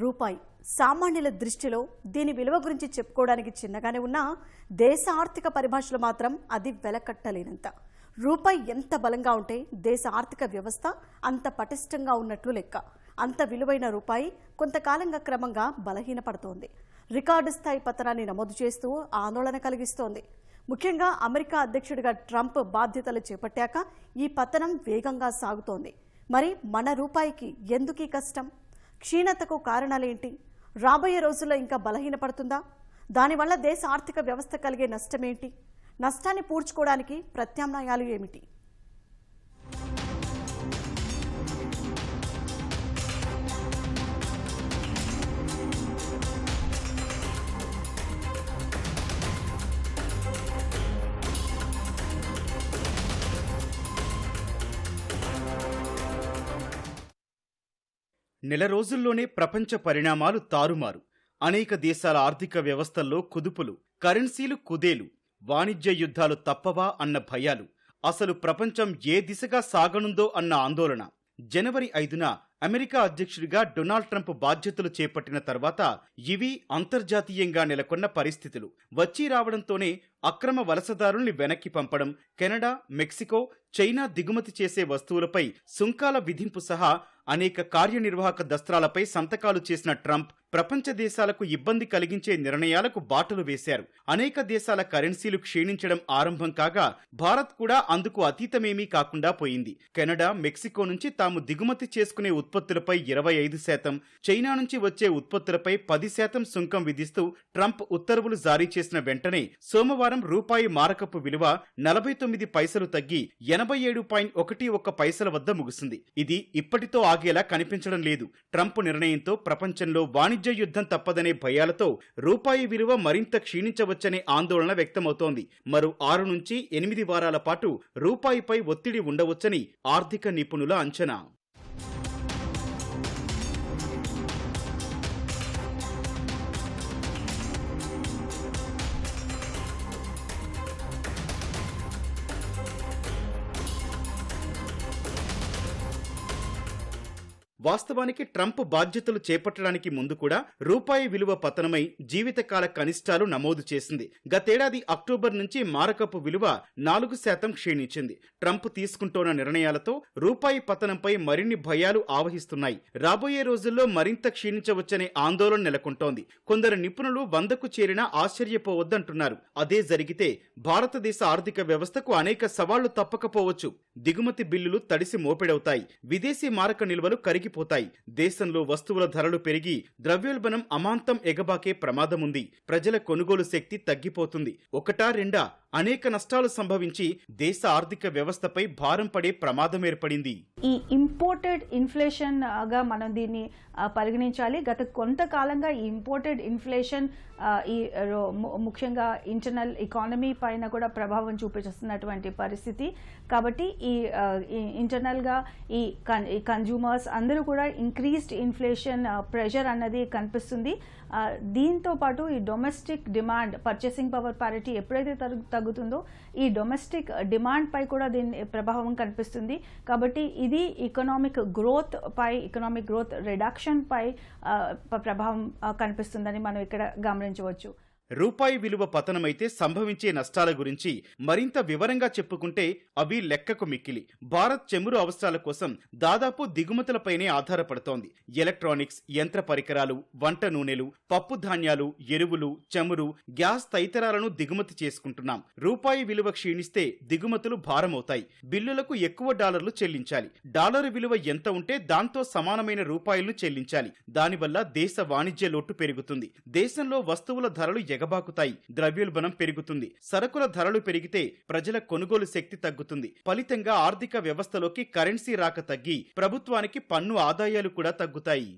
రూపాయి. సామాన్యుల దృష్టిలో దీని విలువ గురించి చెప్పుకోవడానికి చిన్నగానే ఉన్నా దేశ ఆర్థిక పరిభాషలో మాత్రం అది వెలకట్టలేనంత. రూపాయి ఎంత బలంగా ఉంటే దేశ ఆర్థిక వ్యవస్థ అంత పటిష్టంగా ఉన్నట్లు లెక్క. అంత విలువైన రూపాయి కొంతకాలంగా క్రమంగా బలహీనపడుతోంది. రికార్డు స్థాయి పతనాన్ని నమోదు చేస్తూ ఆందోళన కలిగిస్తోంది. ముఖ్యంగా అమెరికా అధ్యక్షుడిగా ట్రంప్ బాధ్యతలు చేపట్టాక ఈ పతనం వేగంగా సాగుతోంది. మరి మన రూపాయికి ఎందుకీ కష్టం? క్షీణతకు కారణాలేంటి? రాబోయే రోజుల్లో ఇంకా బలహీనపడుతుందా? దానివల్ల దేశ ఆర్థిక వ్యవస్థ కలిగే నష్టమేంటి? నష్టాన్ని పూడ్చుకోవడానికి ప్రత్యామ్నాయాలు ఏమిటి? నెల రోజుల్లోనే ప్రపంచ పరిణామాలు తారుమారు. అనేక దేశాల ఆర్థిక వ్యవస్థల్లో కుదుపులు కరెన్సీలు కుదేలు వాణిజ్య యుద్ధాలు తప్పవా అన్న భయాలు. అసలు ప్రపంచం ఏ దిశగా సాగనుందో అన్న ఆందోళన. జనవరి ఐదున అమెరికా అధ్యక్షుడిగా డొనాల్డ్ ట్రంప్ బాధ్యతలు చేపట్టిన తర్వాత ఇవి అంతర్జాతీయంగా నెలకొన్న పరిస్థితులు. వచ్చి రావడంతోనే అక్రమ వలసదారుల్ని వెనక్కి పంపడం కెనడా మెక్సికో చైనా దిగుమతి చేసే వస్తువులపై సుంకాల విధింపు సహా అనేక కార్యనిర్వాహక దస్త్రాలపై సంతకాలు చేసిన ట్రంప్ ప్రపంచ దేశాలకు ఇబ్బంది కలిగించే నిర్ణయాలకు బాటలు వేశారు. అనేక దేశాల కరెన్సీలు క్షీణించడం ఆరంభం కాగా భారత్ కూడా అందుకు అతీతమేమీ కాకుండా పోయింది. కెనడా మెక్సికో నుంచి తాము దిగుమతి చేసుకునే ఉత్పత్తులపై ఇరవై ఐదు శాతం చైనా నుంచి వచ్చే ఉత్పత్తులపై పది శాతం సుంకం విధిస్తూ ట్రంప్ ఉత్తర్వులు జారీ చేసిన వెంటనే సోమవారం రూపాయి మారకపు విలువ నలభై తొమ్మిది పైసలు తగ్గి ఎనభై ఏడు పాయింట్ ఒకటి ఒక్క పైసల వద్ద ముగిసింది. ఇది ఇప్పటితో ఆగేలా కనిపించడం లేదు. ట్రంప్ నిర్ణయంతో ప్రపంచంలో వాణిజ్య యుద్ధం తప్పదనే భయాలతో రూపాయి విలువ మరింత క్షీణించవచ్చనే ఆందోళన వ్యక్తమవుతోంది. మరో ఆరు నుంచి ఎనిమిది వారాల పాటు రూపాయిపై ఒత్తిడి ఉండవచ్చని ఆర్థిక నిపుణుల అంచనా. వాస్తవానికి ట్రంప్ బాధ్యతలు చేపట్టడానికి ముందు కూడా రూపాయి విలువ పతనమై జీవితకాల కనిష్టాలు నమోదు చేసింది. గతేడాది అక్టోబర్ నుంచి మారకపు విలువ నాలుగు శాతం క్షీణించింది. ట్రంప్ తీసుకుంటోన్న నిర్ణయాలతో రూపాయి పతనంపై మరిన్ని భయాలు ఆవహిస్తున్నాయి. రాబోయే రోజుల్లో మరింత క్షీణించవచ్చనే ఆందోళన నెలకొంటోంది. కొందరు నిపుణులు వందకు చేరినా ఆశ్చర్యపోవద్దంటున్నారు. అదే జరిగితే భారతదేశ ఆర్థిక వ్యవస్థకు అనేక సవాళ్ళు తప్పకపోవచ్చు. దిగుమతి బిల్లులు తడిసి మోపెడవుతాయి. విదేశీ మారక నిల్వలు కరిగి కరిగిపోతాయి దేశంలో వస్తువుల ధరలు పెరిగి ద్రవ్యోల్బణం అమాంతం ఎగబాకే ప్రమాదముంది. ప్రజల కొనుగోలు శక్తి తగ్గిపోతుంది. ఒకటా రెండా అనేక నష్టాలు సంభవించి దేశ ఆర్థిక వ్యవస్థపై భారం పడే ప్రమాదం ఏర్పడింది. ఈ ఇంపోర్టెడ్ ఇన్ఫ్లేషన్గా మనం దీన్ని పరిగణించాలి. గత కొంతకాలంగా ఈ ఇంపోర్టెడ్ ఇన్ఫ్లేషన్ ఈ ముఖ్యంగా ఇంటర్నల్ ఎకానమీ పైన కూడా ప్రభావం చూపించేస్తున్నటువంటి పరిస్థితి. కాబట్టి ఈ ఇంటర్నల్గా ఈ కన్ ఈ కన్జ్యూమర్స్ అందరూ కూడా ఇంక్రీస్డ్ ఇన్ఫ్లేషన్ ప్రెషర్ అన్నది కనిపిస్తుంది. దీంతో పాటు ఈ domestic demand purchasing power parity ఎప్పుడైతే తగ్గు- తగ్గుతుందో ఈ డొమెస్టిక్ డిమాండ్ uh, పై కూడా దీని ప్రభావం కనిపిస్తుంది. కాబట్టి ఇది ఎకనామిక్ గ్రోత్ పై ఎకనామిక్ గ్రోత్ రిడక్షన్ పై uh, ప్రభావం uh, కనిపిస్తుందని మనం ఇక్కడ గమనించవచ్చు. రూపాయి విలువ పతనమైతే సంభవించే నష్టాల గురించి మరింత వివరంగా చెప్పుకుంటే అవి లెక్కకు మిక్కిలి. భారత్ చెమురు అవసరాల కోసం దాదాపు దిగుమతులపైనే ఆధారపడుతోంది. ఎలక్ట్రానిక్స్ యంత్ర పరికరాలు వంట నూనెలు పప్పు ధాన్యాలు ఎరువులు చమురు గ్యాస్ తదితరాలను దిగుమతి చేసుకుంటున్నాం. రూపాయి విలువ క్షీణిస్తే దిగుమతులు భారమవుతాయి. బిల్లులకు ఎక్కువ డాలర్లు చెల్లించాలి. డాలరు విలువ ఎంత ఉంటే దాంతో సమానమైన రూపాయలను చెల్లించాలి. దానివల్ల దేశ వాణిజ్య లోటు పెరుగుతుంది. దేశంలో వస్తువుల ధరలు ఎగబాకుతాయి. ద్రవ్యోల్బణం పెరుగుతుంది. సరుకుల ధరలు పెరిగితే ప్రజల కొనుగోలు శక్తి తగ్గుతుంది. ఫలితంగా ఆర్థిక వ్యవస్థలోకి కరెన్సీ రాక తగ్గి ప్రభుత్వానికి పన్ను ఆదాయాలు కూడా తగ్గుతాయి.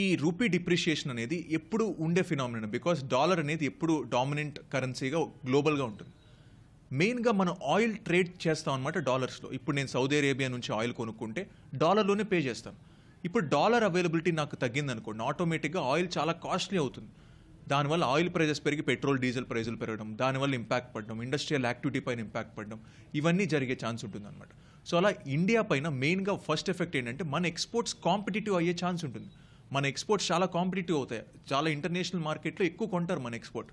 ఈ రూపీ డిప్రిషియేషన్ అనేది ఎప్పుడు ఉండే ఫినామిన బికాస్ డాలర్ అనేది ఎప్పుడు డామినెంట్ కరెన్సీగా గ్లోబల్గా ఉంటుంది. మెయిన్గా మనం ఆయిల్ ట్రేడ్ చేస్తాం అనమాట డాలర్స్లో. ఇప్పుడు నేను సౌదీ అరేబియా నుంచి ఆయిల్ కొనుక్కుంటే డాలర్లోనే పే చేస్తాను ఇప్పుడు డాలర్ అవైలబిలిటీ నాకు తగ్గిందనుకోండి ఆటోమేటిక్గా ఆయిల్ చాలా కాస్ట్లీ అవుతుంది. దానివల్ల ఆయిల్ ప్రైజెస్ పెరిగి పెట్రోల్ డీజిల్ ప్రైజులు పెరగడం దానివల్ల ఇంపాక్ట్ పడడం ఇండస్ట్రియల్ యాక్టివిటీ పైన ఇంపాక్ట్ పడడం ఇవన్నీ జరిగే ఛాన్స్ ఉంటుందన్నమాట. సో అలా ఇండియా పైన మెయిన్గా ఫస్ట్ ఎఫెక్ట్ ఏంటంటే మన ఎక్స్పోర్ట్స్ కాంపిటేటివ్ అయ్యే ఛాన్స్ ఉంటుంది. మన ఎక్స్పోర్ట్స్ చాలా కాంపిటేటివ్ అవుతాయి. చాలా ఇంటర్నేషనల్ మార్కెట్లో ఎక్కువ కొంటారు మన ఎక్స్పోర్ట్.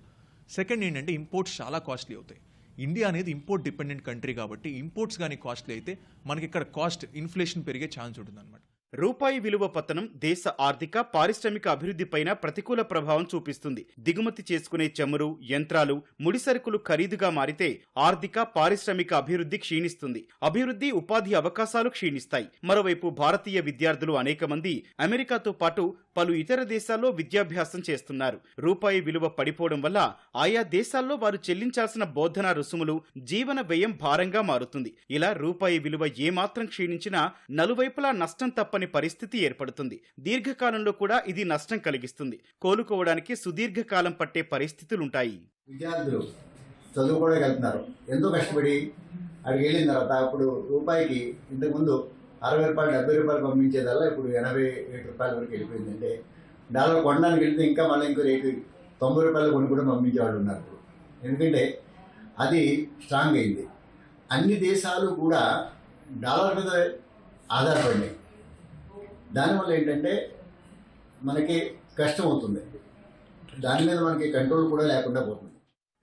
సెకండ్ ఏంటంటే ఇంపోర్ట్స్ చాలా కాస్ట్లీ అవుతాయి. ఇండియా అనేది ఇంపోర్ట్ డిపెండెంట్ కంట్రీ కాబట్టి ఇంపోర్ట్స్ కానీ కాస్ట్లీ అయితే మనకి ఇక్కడ కాస్ట్ ఇన్ఫ్లేషన్ పెరిగే ఛాన్స్ ఉంటుంది అనమాట రూపాయి విలువ పతనం దేశ ఆర్థిక పారిశ్రామిక అభివృద్ధిపైన ప్రతికూల ప్రభావం చూపిస్తుంది. దిగుమతి చేసుకునే చమురు యంత్రాలు ముడిసరుకులు ఖరీదుగా మారితే ఆర్థిక పారిశ్రామిక అభివృద్ధి క్షీణిస్తుంది. అభివృద్ధి ఉపాధి అవకాశాలు క్షీణిస్తాయి. మరోవైపు భారతీయ విద్యార్థులు అనేక మంది అమెరికాతో పాటు పలు ఇతర దేశాల్లో విద్యాభ్యాసం చేస్తున్నారు. రూపాయి విలువ పడిపోవడం వల్ల ఆయా దేశాల్లో వారు చెల్లించాల్సిన బోధనా రుసుములు జీవన వ్యయం భారంగా మారుతుంది. ఇలా రూపాయి విలువ ఏమాత్రం క్షీణించినా నలువైపులా నష్టం తప్ప తప్పని పరిస్థితి ఏర్పడుతుంది. దీర్ఘకాలంలో కూడా ఇది నష్టం కలిగిస్తుంది. కోలుకోవడానికి సుదీర్ఘకాలం పట్టే పరిస్థితులుంటాయి. విద్యార్థులు చదువుకోవడానికి వెళ్తున్నారు ఎంతో కష్టపడి? అక్కడికి వెళ్ళిన తర్వాత అప్పుడు రూపాయికి ఇంతకుముందు అరవై రూపాయలు డెబ్బై రూపాయలు పంపించేదల్లా ఇప్పుడు ఎనభై ఏడు రూపాయల వరకు వెళ్ళిపోయింది అంటే డాలర్ కొనడానికి వెళ్తే ఇంకా మళ్ళీ ఇంకో రేటు తొంభై రూపాయలు కొని కూడా పంపించేవాళ్ళు ఉన్నారు ఎందుకంటే అది స్ట్రాంగ్ అయింది. అన్ని దేశాలు కూడా డాలర్ మీద ఆధారపడినాయి. దానివల్ల ఏంటంటే మనకి కష్టం అవుతుంది. దాని మీద మనకి కంట్రోల్ కూడా లేకుండా పోతుంది.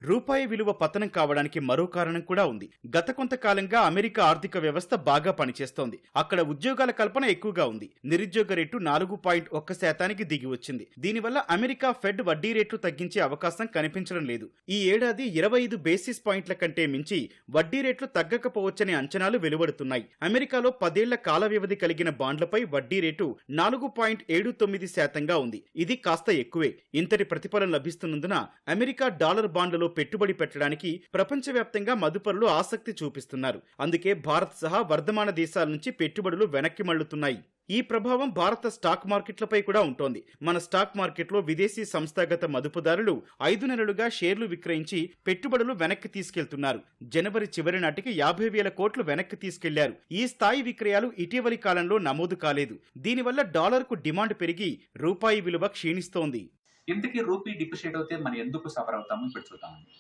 రూపాయి విలువ పతనం కావడానికి మరో కారణం కూడా ఉంది. గత కొంతకాలంగా అమెరికా ఆర్థిక వ్యవస్థ బాగా పనిచేస్తోంది. అక్కడ ఉద్యోగాల కల్పన ఎక్కువగా ఉంది. నిరుద్యోగ రేటు నాలుగు పాయింట్ ఒక్క శాతానికి దిగి వచ్చింది. దీనివల్ల అమెరికా ఫెడ్ వడ్డీ రేట్లు తగ్గించే అవకాశం కనిపించడం లేదు. ఈ ఏడాది ఇరవై ఐదు బేసిస్ పాయింట్ల కంటే మించి వడ్డీ రేట్లు తగ్గకపోవచ్చనే అంచనాలు వెలువడుతున్నాయి. అమెరికాలో పదేళ్ళ కాల వ్యవధి కలిగిన బాండ్లపై వడ్డీ రేటు నాలుగు పాయింట్ ఏడు తొమ్మిది శాతంగా ఉంది. ఇది కాస్త ఎక్కువే. ఇంతటి ప్రతిఫలం లభిస్తున్నందున అమెరికా డాలర్ బాండ్లలో పెట్టుబడి పెట్టడానికి ప్రపంచవ్యాప్తంగా మదుపరులు ఆసక్తి చూపిస్తున్నారు. అందుకే భారత్ సహా వర్ధమాన దేశాల నుంచి పెట్టుబడులు వెనక్కి మళ్ళుతున్నాయి ఈ ప్రభావం భారత స్టాక్ మార్కెట్లపై కూడా ఉంటోంది. మన స్టాక్ మార్కెట్లో విదేశీ సంస్థాగత మదుపుదారులు ఐదు నెలలుగా షేర్లు విక్రయించి పెట్టుబడులు వెనక్కి తీసుకెళ్తున్నారు. జనవరి చివరి నాటికి యాభై వేల కోట్లు వెనక్కి తీసుకెళ్ళారు. ఈ స్థాయి విక్రయాలు ఇటీవలి కాలంలో నమోదు కాలేదు. దీనివల్ల డాలర్కు డిమాండ్ పెరిగి రూపాయి విలువ క్షీణిస్తోంది. ఇంతకీ రూపీ డిప్రిషియేట్ అవుతే మనం ఎందుకు సఫర్ అవుతాము? ఇప్పుడు చూద్దామండి.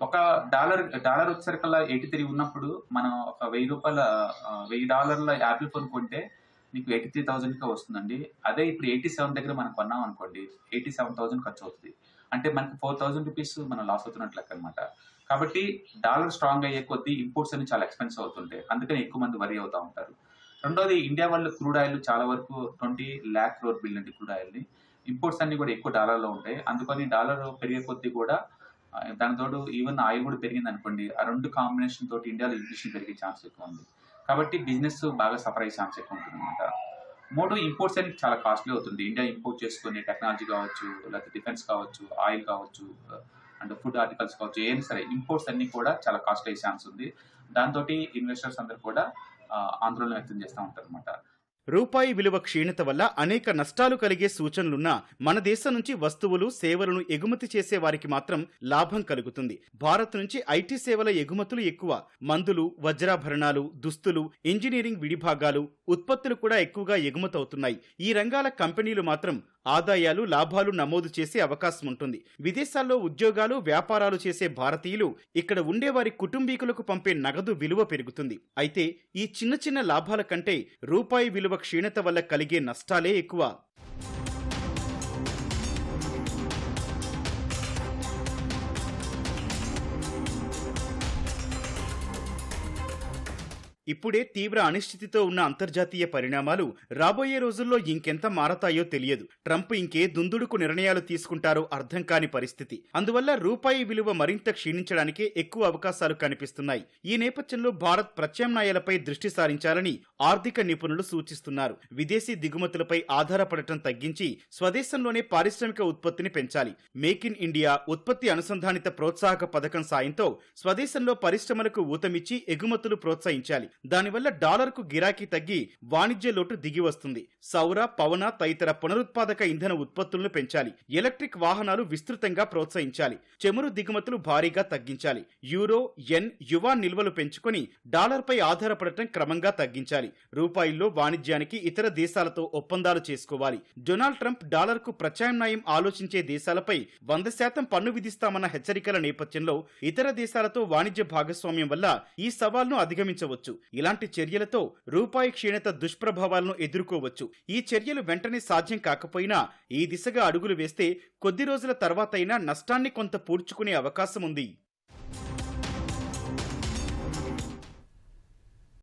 ఒక డాలర్ డాలర్ వచ్చేసరికల్లా ఎయిటీ త్రీ ఉన్నప్పుడు మనం ఒక వెయ్యి రూపాయల వెయ్యి డాలర్ల యాపిల్ ఫోన్ కొంటే మీకు ఎయిటీ త్రీ థౌజండ్కే వస్తుందండి. అదే ఇప్పుడు ఎయిటీ సెవెన్ దగ్గర మనం కొన్నాం అనుకోండి ఎయిటీ సెవెన్ థౌసండ్ ఖర్చు అవుతుంది. అంటే మనకి ఫోర్ థౌజండ్ రూపీస్ మనం లాస్ అవుతున్నట్లు లెక్క అనమాట కాబట్టి డాలర్ స్ట్రాంగ్ అయ్యే కొద్దీ ఇంపోర్ట్స్ అనేవి చాలా ఎక్స్పెన్సివ్ అవుతుంటాయి. అందుకని ఎక్కువ మంది వరి అవుతూ ఉంటారు. రెండోది ఇండియా వాళ్ళు క్రూడ్ ఆయిల్ చాలా వరకు ట్వంటీ ల్యాక్ క్రోర్ బిల్ అండి క్రూడ్ ఆయిల్ని. ఇంపోర్ట్స్ అన్ని కూడా ఎక్కువ డాలర్లో ఉంటాయి. అందుకని డాలర్ పెరిగే కొద్దీ కూడా దానితోడు దాని ఈవెన్ ఆయిల్ కూడా పెరిగింది అనుకోండి ఆ రెండు కాంబినేషన్ తోటి ఇండియాలో ఇన్ఫ్లేషన్ పెరిగే ఛాన్స్ ఎక్కువ ఉంది. కాబట్టి బిజినెస్ బాగా సఫర్ అయ్యే ఛాన్స్ ఎక్కువ ఉంటుంది అనమాట మూడు ఇంపోర్ట్స్ అనేది చాలా కాస్ట్లీ అవుతుంది. ఇండియా ఇంపోర్ట్ చేసుకునే టెక్నాలజీ కావచ్చు లేకపోతే డిఫెన్స్ కావచ్చు ఆయిల్ కావచ్చు అండ్ ఫుడ్ ఆర్టికల్స్ కావచ్చు ఏమైనా సరే ఇంపోర్ట్స్ అన్ని కూడా చాలా కాస్ట్ అయ్యే ఛాన్స్ ఉంది. దాంతో ఇన్వెస్టర్స్ అందరు కూడా ఆందోళన వ్యక్తం చేస్తూ ఉంటారు అనమాట రూపాయి విలువ క్షీణత వల్ల అనేక నష్టాలు కలిగే సూచనలున్న మన దేశం నుంచి వస్తువులు సేవలను ఎగుమతి చేసే వారికి మాత్రం లాభం కలుగుతుంది. భారత్ నుంచి ఐటీ సేవల ఎగుమతులు ఎక్కువ. మందులు వజ్రాభరణాలు దుస్తులు ఇంజనీరింగ్ విడిభాగాలు ఉత్పత్తులు కూడా ఎక్కువగా ఎగుమతవుతున్నాయి. ఈ రంగాల కంపెనీలు మాత్రం ఆదాయాలు లాభాలు నమోదు చేసే అవకాశం ఉంటుంది విదేశాల్లో ఉద్యోగాలు వ్యాపారాలు చేసే భారతీయులు ఇక్కడ ఉండేవారి కుటుంబీకులకు పంపే నగదు విలువ పెరుగుతుంది. అయితే ఈ చిన్న చిన్న లాభాల కంటే రూపాయి విలువ క్షీణత వల్ల కలిగే నష్టాలే ఎక్కువ. ఇప్పుడే తీవ్ర అనిశ్చితితో ఉన్న అంతర్జాతీయ పరిణామాలు రాబోయే రోజుల్లో ఇంకెంత మారతాయో తెలియదు. ట్రంప్ ఇంకే దుందుడుకు నిర్ణయాలు తీసుకుంటారో అర్థం కాని పరిస్థితి. అందువల్ల రూపాయి విలువ మరింత క్షీణించడానికే ఎక్కువ అవకాశాలు కనిపిస్తున్నాయి. ఈ నేపథ్యంలో భారత్ ప్రత్యామ్నాయాలపై దృష్టి సారించాలని ఆర్థిక నిపుణులు సూచిస్తున్నారు. విదేశీ దిగుమతులపై ఆధారపడటం తగ్గించి స్వదేశంలోనే పారిశ్రామిక ఉత్పత్తిని పెంచాలి. మేక్ ఇన్ ఇండియా ఉత్పత్తి అనుసంధానిత ప్రోత్సాహక పథకం సాయంతో స్వదేశంలో పరిశ్రమలకు ఊతమిచ్చి ఎగుమతులు ప్రోత్సహించాలి. దానివల్ల డాలర్కు గిరాకీ తగ్గి వాణిజ్య లోటు దిగి వస్తుంది. సౌర పవన తదితర పునరుత్పాదక ఇంధన ఉత్పత్తులను పెంచాలి. ఎలక్ట్రిక్ వాహనాలు విస్తృతంగా ప్రోత్సహించాలి. చమురు దిగుమతులు భారీగా తగ్గించాలి. యూరో ఎన్ యువా నిల్వలు పెంచుకొని డాలర్పై ఆధారపడటం క్రమంగా తగ్గించాలి. రూపాయిల్లో వాణిజ్యానికి ఇతర దేశాలతో ఒప్పందాలు చేసుకోవాలి. డొనాల్డ్ ట్రంప్ డాలర్కు ప్రత్యామ్నాయం ఆలోచించే దేశాలపై వంద శాతం పన్ను విధిస్తామన్న హెచ్చరికల నేపథ్యంలో ఇతర దేశాలతో వాణిజ్య భాగస్వామ్యం వల్ల ఈ సవాల్ను అధిగమించవచ్చు. ఇలాంటి చర్యలతో రూపాయి క్షీణత దుష్ప్రభావాలను ఎదుర్కోవచ్చు. ఈ చర్యలు వెంటనే సాధ్యం కాకపోయినా ఈ దిశగా అడుగులు వేస్తే కొద్ది రోజుల తర్వాతైనా నష్టాన్ని కొంత పూడ్చుకునే అవకాశం ఉంది